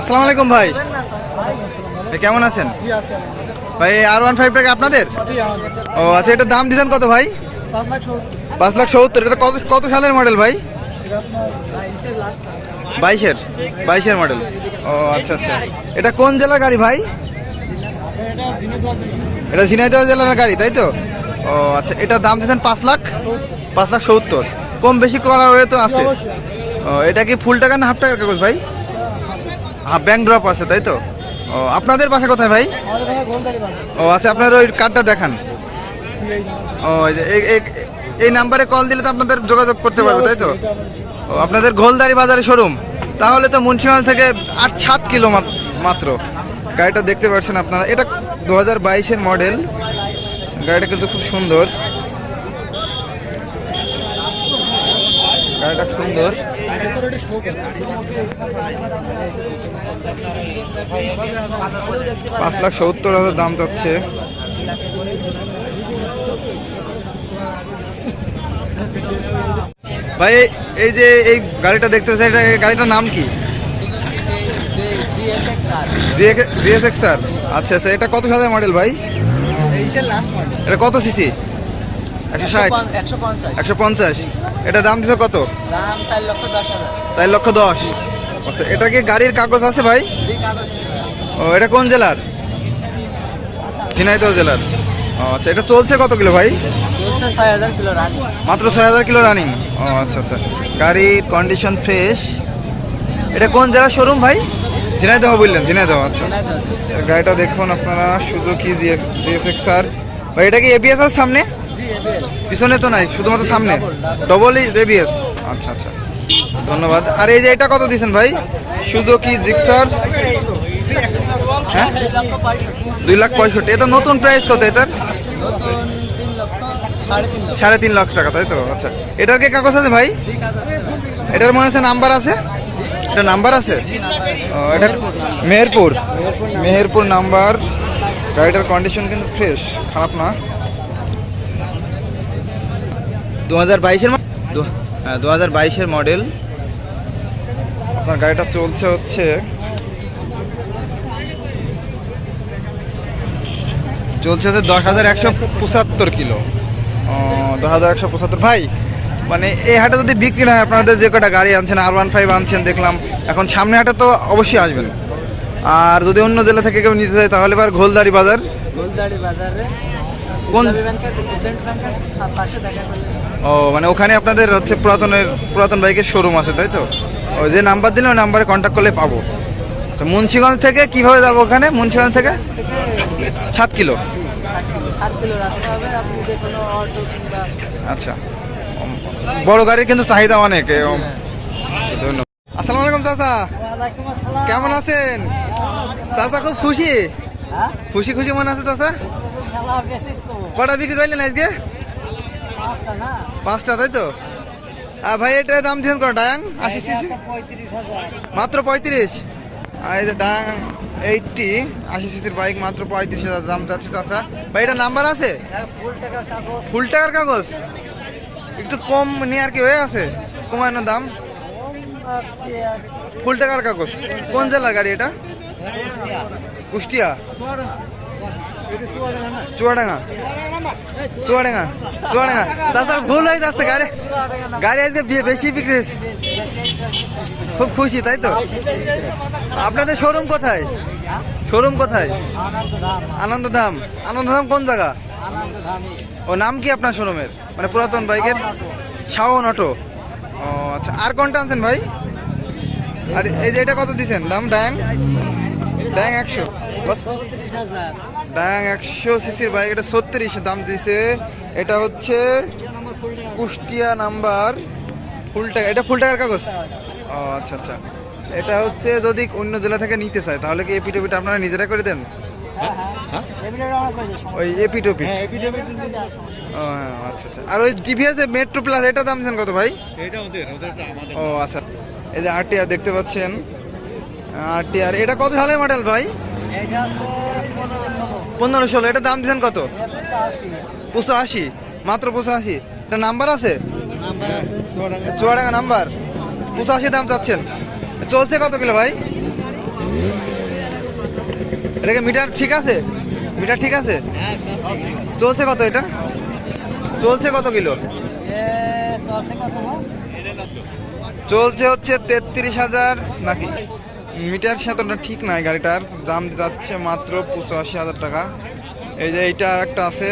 আসসালামু আলাইকুম ভাই। কেমন আছেন? ভাই আর ওয়ান ফাইভ টাকা আপনাদের? ও আচ্ছা এটা দাম দিচ্ছেন কত ভাই? পাঁচ লাখ সত্তর। এটা কত কত সালের মডেল ভাই? বাইশের বাইশের? মডেল ও আচ্ছা আচ্ছা। এটা কোন জেলার গাড়ি ভাই? এটা ঝিনাইদহ জেলার গাড়ি তাই তো? ও আচ্ছা এটা দাম দিয়েছেন পাঁচ লাখ? পাঁচ লাখ সত্তর। কম বেশি করার হয়ে তো আছে ও এটা কি ফুল টাকা না হাফ টাকার কাগজ ভাই? হাফ ব্যাংক ড্রপ আছে, তাই তো? ও, আপনাদের বাসা কোথায় ভাই? ও আচ্ছা আপনার ওই কার্ডটা দেখান। ও, এই নাম্বারে কল দিলে তো আপনাদের যোগাযোগ করতে পারবে, তাই তো? ও, আপনাদের গোলদারি বাজারে শোরুম তাহলে তো মুন্সিপাল থেকে আট, সাত কিলো মাত্র। গাড়িটা দেখতে পাচ্ছেন আপনারা। এটা দু হাজার বাইশের মডেল গাড়িটা কিন্তু খুব সুন্দর। গাড়িটা সুন্দর। ভেতরে একটা শো করে পাঁচ লাখ সত্তর হাজার দাম চাচ্ছে ভাই এই- যে এই গাড়িটা দেখতে এটা গাড়িটার নাম কি? জিএসএক্স আচ্ছা আচ্ছা এটা কত সালের মডেল ভাই? এটা কত সিসি একশো ষাট? একশো পঞ্চাশ। একশো পঞ্চাশ? এটা দাম দিছে কত? দাম চার লক্ষ দশ হাজার। চার লক্ষ দশ। আচ্ছা এটা কি গাড়ির কাগজ আছে ভাই? ও এটা কোন জেলার? ঝিনাইদহ জেলার। আচ্ছা এটা চলছে কত কিলো ভাই? মাত্র ছয় হাজার কিলো রানিং ও আচ্ছা আচ্ছা। গাড়ির কন্ডিশন ফ্রেশ এটা কোন জেলার শোরুম ভাই? ঝিনাইদহ বললেন ঝিনাইদহ আচ্ছা। গাড়িটা দেখুন আপনারা সুজুকি জিএসএক্স আর ভাই এটা কি এবিএস আছে সামনে? পিছনে তো নাই, শুধুমাত্র সামনে. ডবল এবিএস আচ্ছা আচ্ছা। ধন্যবাদ। আর এই যে এটা কত দিয়েছেন ভাই? সুজুকি জিক্সার হ্যাঁ? দুই লাখ পঁয়ষট্টি। এটা নতুন প্রাইস কত এটার? সাড়ে তিন লাখ টাকা, তাই তো? আচ্ছা। এটার কি কাগজ আছে ভাই? এটার মনে হচ্ছে নাম্বার আছে? এটা নাম্বার আছে? এটা মেহেরপুর। মেহেরপুর নাম্বার। গাড়িটার কন্ডিশন কিন্তু ফ্রেশ খারাপ না। দু হাজার বাইশের হ্যাঁ দু হাজার বাইশের মডেল। আপনার গাড়িটা চলছে হচ্ছে চলছে হচ্ছে দশ হাজার একশো পঁচাত্তর কিলো। দশ হাজার একশো পঁচাত্তর। ভাই মানে এই হাটে যদি বিক্রি না হয় আপনাদের যে কটা গাড়ি আনছেন আর ওয়ান ফাইভ আনছেন দেখলাম এখন সামনে হাটে তো অবশ্যই আসবেন। আর যদি অন্য জেলা থেকে কেউ নিতে চায় তাহলে এবার ঘোলদারি বাজার। গোলদাড়ি বাজারে কোন- ব্যাংকের পাশে দেখা করলে ও মানে ওখানে আপনাদের হচ্ছে পুরাতনের পুরাতন বাইকের শোরুম আছে তাই তো? ওই যে নাম্বার দিলে ওই নাম্বারে কন্ট্যাক্ট করলে পাবো। আচ্ছা মুন্সিগঞ্জ থেকে কীভাবে যাব ওখানে? মুন্সিগঞ্জ থেকে? সাত কিলো। আচ্ছা। বড় গাড়ির কিন্তু চাহিদা অনেক ধন্যবাদ। আসসালামু আলাইকুম চাচা। কেমন আছেন? চাচা খুব খুশি? হ্যাঁ? খুশি খুশি মনে আছে চাচা? কটা বিক্রি করলেন আজকে? পাঁচটা তাই তো? আর ভাই এটা দাম দিয়েছেন কত? ডায়াং? আশি সিসি? মাত্র পঁয়ত্রিশ? আর এই যে ডায়াং এইটটি আশি সিসির বাইক মাত্র পঁয়ত্রিশ হাজার দাম যাচ্ছে চাচা। ভাই এটা নাম্বার আছে? ফুল টাকার কাগজ। ফুল টাকার কাগজ? একটু কম নিয়ে আর কি হয়ে আছে? কমানো দাম? ফুল টাকার কাগজ? কোন জেলার গাড়ি এটা? কুষ্টিয়া। চুয়াডাঙ্গা। চুয়াডাঙ্গা চুয়াডাঙ্গা। ভুল হয়ে যাচ্ছে, গাড়ি গাড়ি আজকে বেশি বিক্রি খুব খুশি, তাই তো? আপনাদের শোরুম কোথায়? শোরুম কোথায়? আনন্দধাম। আনন্দধাম কোন জায়গা? ও, নাম কি আপনার শোরুমের মানে পুরাতন বাইকের? শাওন অটো। ও আচ্ছা আর কোনটা আনছেন ভাই? আর এই যে এটা কত দিচ্ছেন দাম, ড্যাং? ড্যাং একশো। ড্যাং একশো সিসির বাইক এটা ছত্রিশ দাম দিছে। এটা হচ্ছে কুষ্টিয়া নাম্বার ফুল টাকা এটা ফুল টাকার কাগজ? ও আচ্ছা আচ্ছা। এটা হচ্ছে যদি অন্য জেলা থেকে নিতে চায় তাহলে কি এপি টপিটা আপনারা নিজেরা করে দেন? ওই এপিটোপি হ্যাঁ, হ্যাঁ, আচ্ছা আচ্ছা। আর ওই টিভিএস মেট্রো প্লাস এটা দাম কত ভাই? ও আচ্ছা। এই যে আরটিআর দেখতে পাচ্ছেন। আরটিআর এটা কত সালের মডেল ভাই? এটা পনেরো ষোলো, এটা দাম দিচ্ছেন কত? এটা আশি মাত্র পঁচাশি। এটা নাম্বার আছে? চুয়াডাঙ্গা নাম্বার। পঁচাশি দাম চাচ্ছেন। চলছে কত কিলো ভাই? এটাকে মিটার ঠিক আছে? মিটার ঠিক আছে। চলছে কত এটা? চলছে কত কিলো? চলছে হচ্ছে তেত্রিশ হাজার নাকি? মিটার সাঁতারটা ঠিক নাই গাড়িটার। দাম যাচ্ছে মাত্র পঁচাশি হাজার টাকা। এই যে এইটা আর একটা আছে।